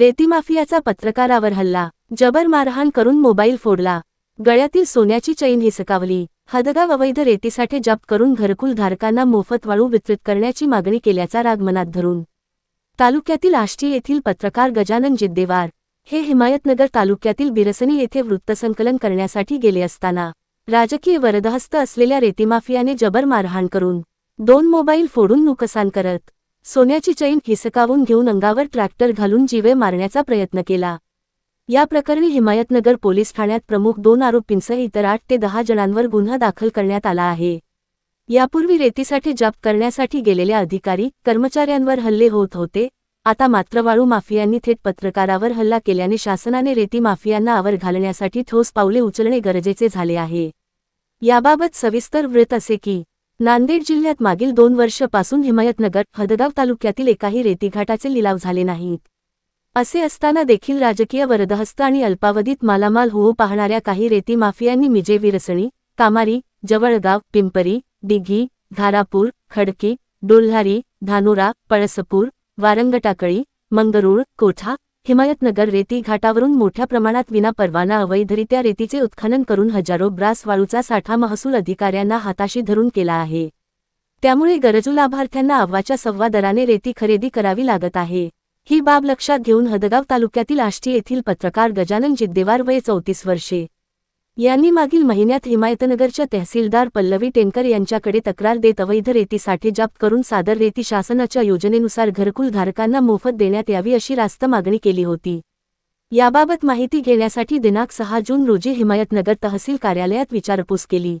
रेती माफियाचा पत्रकारावर हल्ला. जबर मारहाण करून मोबाईल फोडला. गळ्यातील सोन्याची चैन हिसकावली. हदगाव अवैध रेतीसाठी जप्त करून घरकुल धारकांना मोफत वाळू वितरित करण्याची मागणी केल्याचा राग मनात धरून. तालुक्यातील आष्टी येथील पत्रकार गजानन जिद्देवार हे हिमायतनगर तालुक्यातील बिरसनी येथे वृत्तसंकलन करण्यासाठी गेले असताना राजकीय वरदहस्त असलेल्या रेतीमाफियाने जबर मारहाण करून दोन मोबाईल फोडून नुकसान करत सोन्याची चैन हिसकावून घेऊन अंगावर ट्रॅक्टर घालून जीवे मारण्याचा प्रयत्न केला. या प्रकरणी हिमायतनगर पोलीस ठाण्यात प्रमुख दोन आरोपींसह इतर आठ ते दहा जणांवर गुन्हा दाखल करण्यात आला आहे. यापूर्वी रेतीसाठी जप करण्यासाठी गेलेल्या अधिकारी कर्मचाऱ्यांवर हल्ले होत होते. आता मात्र वाळू माफियांनी थेट पत्रकारावर हल्ला केल्याने शासनाने रेती माफियांना आवर घालण्यासाठी ठोस पावले उचलणे गरजेचे झाले आहे. याबाबत सविस्तर व्रत असे की नांदेड जिल्ह्यात मागील दोन वर्षापासून हिमायतनगर हदगाव तालुक्यातील एकाही रेतीघाटाचे लिलाव झाले नाहीत. असे असताना देखील राजकीय वरदहस्त आणि अल्पावधीत मालामाल होऊ पाहणाऱ्या काही रेती माफियांनी मिजे विरसणी कामारी जवळगाव पिंपरी दिघी धारापूर खडकी डोल्हारी धानुरा पळसपूर वारंगटाकळी मंगरूळ कोठा हिमायतनगर रेती घाटावरून मोठ्या प्रमाणात विनापरवाना अवैधरित्या रेतीचे उत्खनन करून हजारो ब्रास वाळूचा साठा महसूल अधिकाऱ्यांना हाताशी धरून केला आहे. त्यामुळे गरजू लाभार्थ्यांना अव्वाच्या सव्वा दराने रेती खरेदी करावी लागत आहे. ही बाब लक्षात घेऊन हदगाव तालुक्यातील आष्टी येथील पत्रकार गजानन जिद्देवार वय चौतीस वर्षे यांनी मागील महिन्यात हिमायतनगरच्या तहसीलदार पल्लवी टेनकर यांच्याकडे तक्रार देत अवैध रेतीसाठी जप्त करून सादर रेती शासनाच्या योजनेनुसार घरकुल धारकांना मोफत देण्यात यावी अशी रास्त मागणी केली होती. याबाबत माहिती घेण्यासाठी दिनांक सहा जून रोजी हिमायतनगर तहसील कार्यालयात विचारपूस केली.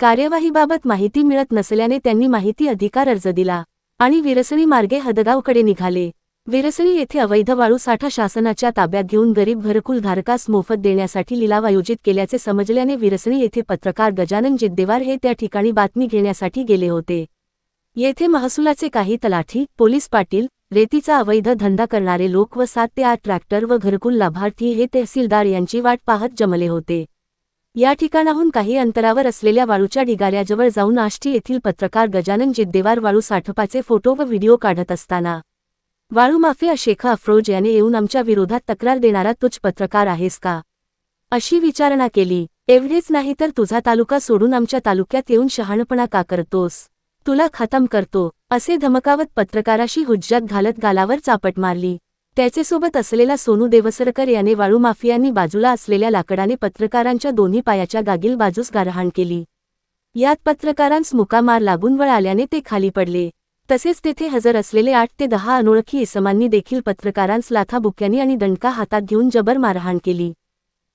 कार्यवाहीबाबत माहिती मिळत नसल्याने त्यांनी माहिती अधिकार अर्ज दिला आणि विरसणी मार्गे हदगावकडे निघाले. विरसणी येथे अवैध वाळू साठा शासनाच्या ताब्यात घेऊन गरीब घरकुल धारकास मोफत देण्यासाठी लिलाव आयोजित केल्याचे समजल्याने विरसणी येथे पत्रकार गजानन जिद्देवार हे त्या ठिकाणी बातमी घेण्यासाठी गेले होते. येथे महसुलाचे काही तलाठी पोलीस पाटील रेतीचा अवैध धंदा करणारे लोक व सात ते आठ ट्रॅक्टर व घरकुल लाभार्थी हे तहसीलदार यांची वाट पाहत जमले होते. या ठिकाणाहून काही अंतरावर असलेल्या वाळूच्या ढिगाऱ्याजवळ जाऊन आष्टी येथील पत्रकार गजानन जिद्देवार वाळू साठपाचे फोटो व व्हिडिओ काढत असताना वाळू माफिया शेख अफरोज याने येऊन आमच्या विरोधात तक्रार देणारा तुझ पत्रकार आहेस का? अशी विचारणा केली. एवढेच नाही तर तुझा तालुका सोडून आमच्या तालुक्यात येऊन शहाणपणा का करतोस? तुला खतम करतो. असे धमकावत पत्रकाराशी हुज्जत घालत गालावर चापट मारली. त्याचेसोबत असलेला सोनू देवसरकर याने वाळू माफियांनी बाजूला असलेल्या लाकडाने पत्रकारांच्या दोन्ही पायाच्या गागील बाजूस गारहाण केली. यात पत्रकारांस मुकामार लागून वळ आल्याने ते खाली पडले. तसेच तेथे हजर असलेले आठ ते दहा अनोळखी इसमांनी देखील पत्रकारांस लाथाबुक्यांनी आणि दंडका हातात घेऊन जबर मारहाण केली.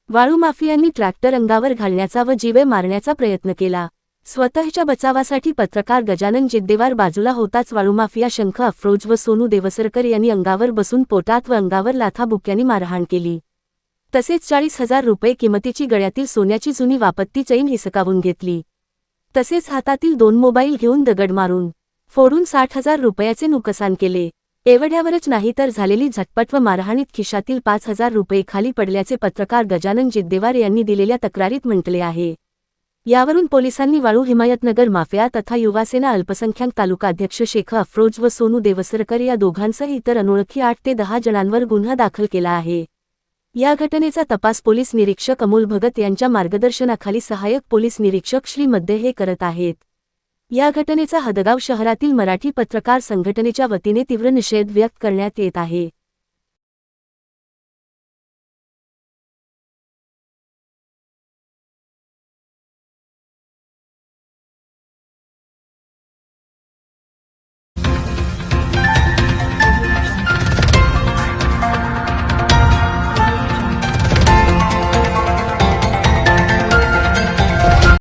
वाळू माफियांनी ट्रॅक्टर अंगावर घालण्याचा व जीवे मारण्याचा प्रयत्न केला. स्वतःच्या बचावासाठी पत्रकार गजानन जिद्देवार बाजूला होताच वाळू माफिया शंख अफरोज व सोनू देवसरकर यांनी अंगावर बसून पोटात व अंगावर लाथाबुक्यांनी मारहाण केली. तसेच चाळीस हजार रुपये किमतीची गळ्यातील सोन्याची जुनी वापत्ती चैन हिसकावून घेतली. तसेच हातातील दोन मोबाईल घेऊन दगड मारून. फोडून साठ हजार रुपयाचे नुकसान केले. एवढ्यावरच नाही तर झालेली झटपट व मारहाणीत खिशातील पाच हजार रुपये खाली पडल्याचे पत्रकार गजानन जिद्देवार यांनी दिलेल्या तक्रारीत म्हटले आहे. यावरून पोलिसांनी वाळू हिमायतनगर माफिया तथा युवासेना अल्पसंख्याक तालुका अध्यक्ष शेख अफरोज व सोनू देवसरकर या दोघांसह इतर अनोळखी आठ ते दहा जणांवर गुन्हा दाखल केला आहे. या घटनेचा तपास पोलीस निरीक्षक अमोल भगत यांच्या मार्गदर्शनाखाली सहाय्यक पोलीस निरीक्षक श्रीमध्ये हे करत आहेत. या घटनेचा हदगाव शहरातील मराठी पत्रकार संघटनेच्या वतीने तीव्र निषेध व्यक्त करण्यात येत आहे.